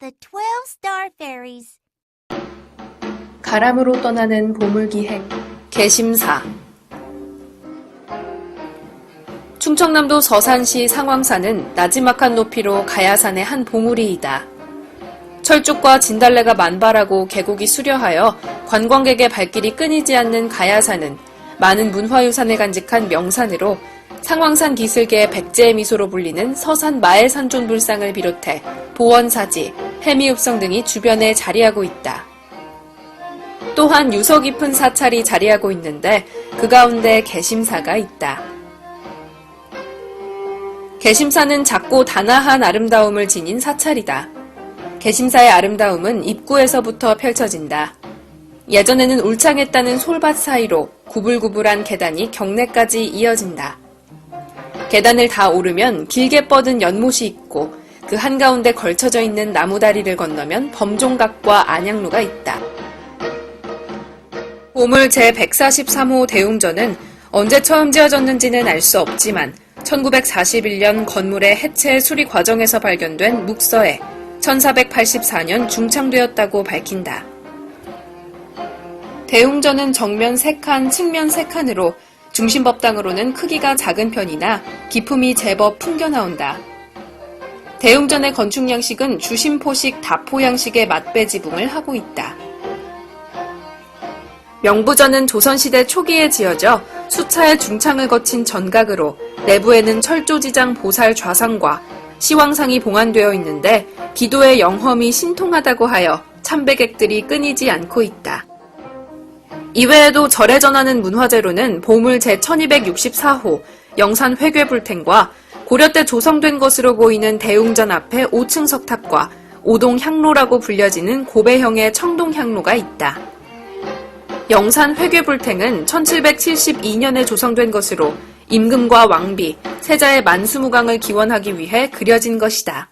the 12 star fairies. 가람으로 떠나는 보물기행 개심사 충청남도 서산시 상황산은 나지막한 높이로 가야산의 한 봉우리이다. 철쭉과 진달래가 만발하고 계곡이 수려하여 관광객의 발길이 끊이지 않는 가야산은 많은 문화유산을 간직한 명산으로 상황산 기슭의 백제의 미소로 불리는 서산 마애산존 불상을 비롯해 보원사지, 해미읍성 등이 주변에 자리하고 있다. 또한 유서 깊은 사찰이 자리하고 있는데 그 가운데 개심사가 있다. 개심사는 작고 단아한 아름다움을 지닌 사찰이다. 개심사의 아름다움은 입구에서부터 펼쳐진다. 예전에는 울창했다는 솔밭 사이로 구불구불한 계단이 경내까지 이어진다. 계단을 다 오르면 길게 뻗은 연못이 있고 그 한가운데 걸쳐져 있는 나무다리를 건너면 범종각과 안양로가 있다. 보물 제143호 대웅전은 언제 처음 지어졌는지는 알 수 없지만 1941년 건물의 해체 수리 과정에서 발견된 묵서에 1484년 중창되었다고 밝힌다. 대웅전은 정면 3칸, 측면 3칸으로 중심법당으로는 크기가 작은 편이나 기품이 제법 풍겨 나온다. 대웅전의 건축 양식은 주심포식 다포 양식의 맞배 지붕을 하고 있다. 명부전은 조선시대 초기에 지어져 수차의 중창을 거친 전각으로 내부에는 철조지장 보살 좌상과 시황상이 봉안되어 있는데 기도의 영험이 신통하다고 하여 참배객들이 끊이지 않고 있다. 이외에도 절에 전하는 문화재로는 보물 제1264호 영산 회괴불탱과 고려 때 조성된 것으로 보이는 대웅전 앞에 5층 석탑과 오동 향로라고 불려지는 고배형의 청동 향로가 있다. 영산 회괴불탱은 1772년에 조성된 것으로 임금과 왕비, 세자의 만수무강을 기원하기 위해 그려진 것이다.